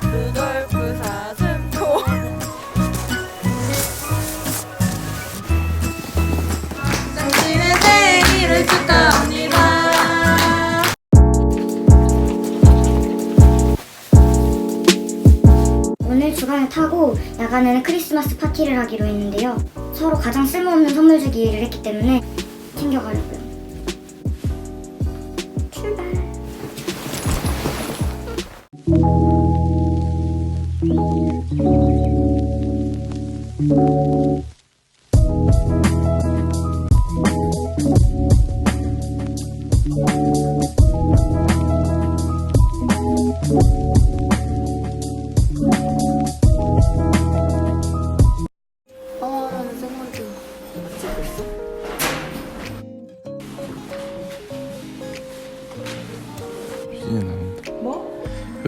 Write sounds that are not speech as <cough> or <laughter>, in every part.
루돌프 사슴코 당신의 생일을 축하합니다 오늘 주간을 타고 야간에는 크리스마스 파티를 하기로 했는데요. 서로 가장 쓸모없는 선물 주기를 했기 때문에 챙겨가려고요. 출발. 나온다. 뭐?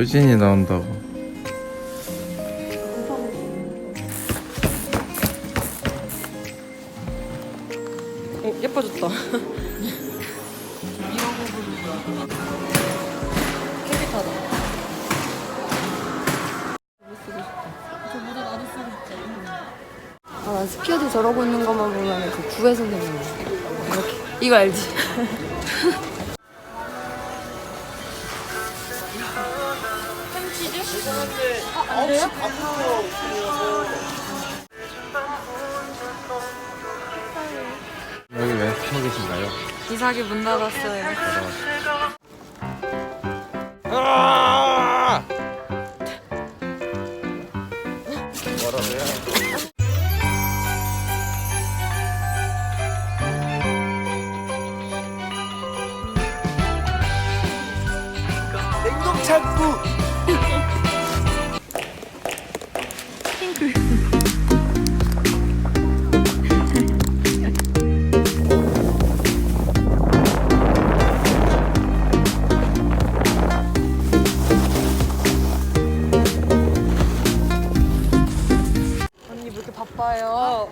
효진이 나온다고. 어, 예뻐졌다. 캐릭터다. 아, 난 스피어도 저러고 있는 것만 보면 그 구혜 선생님. 이렇게. 이거 알지? 여기 왜서 계신가요? 이삭이 문 닫았어요 아! 뭐라고요? 냉동창고 바빠요?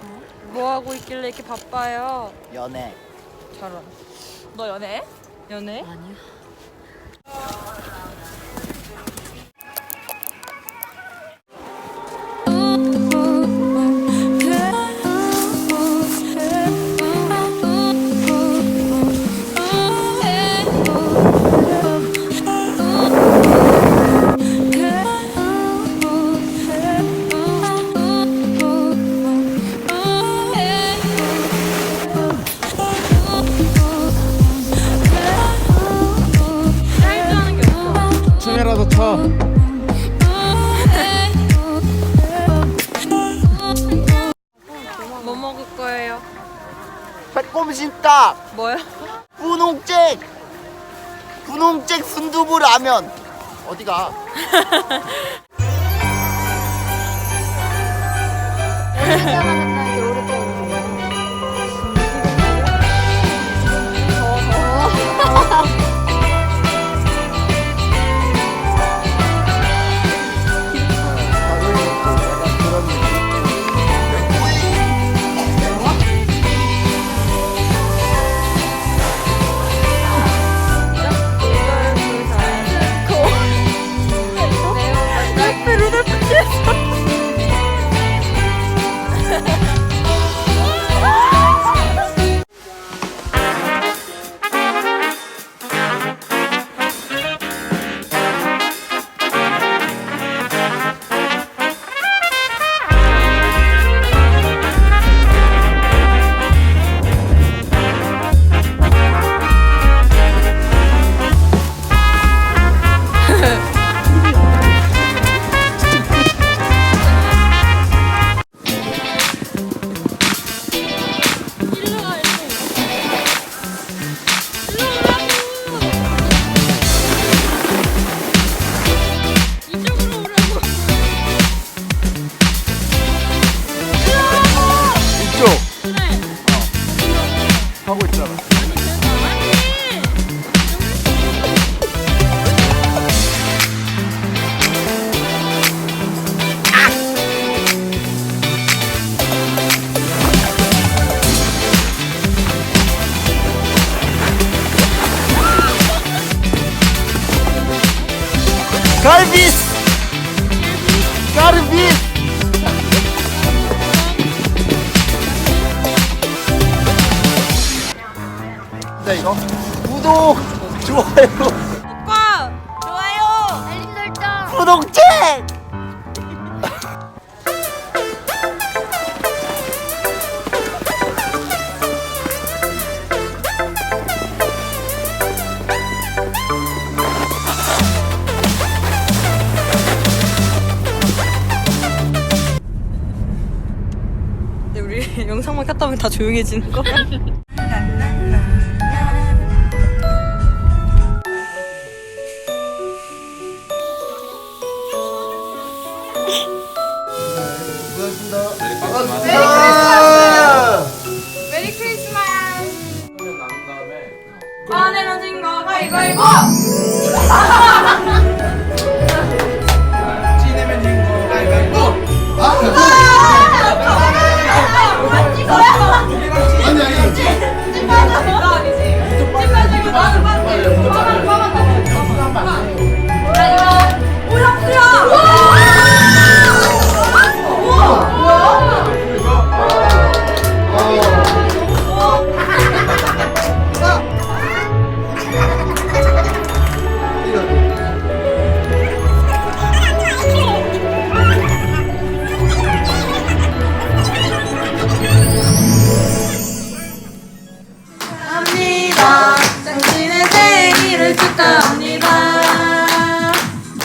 뭐 하고 있길래 이렇게 바빠요? 연애 잘하. 너 연애? 연애? 아니야. 춰. 뭐 먹을 거예요? 빼꼼신딱 뭐요? 분홍잭 분홍잭 순두부 라면 어디가 <laughs> 하고 있잖아! 갈비스! 네 이거 구독 좋아요 오빠 좋아요. 알림 설정. 구독책 근데 우리 <laughs> 영상만 켰다 보면 다 조용해지는 거야. <laughs> 꺼내려진 거가 이거 이거 꺼내려진 거가 이거 이거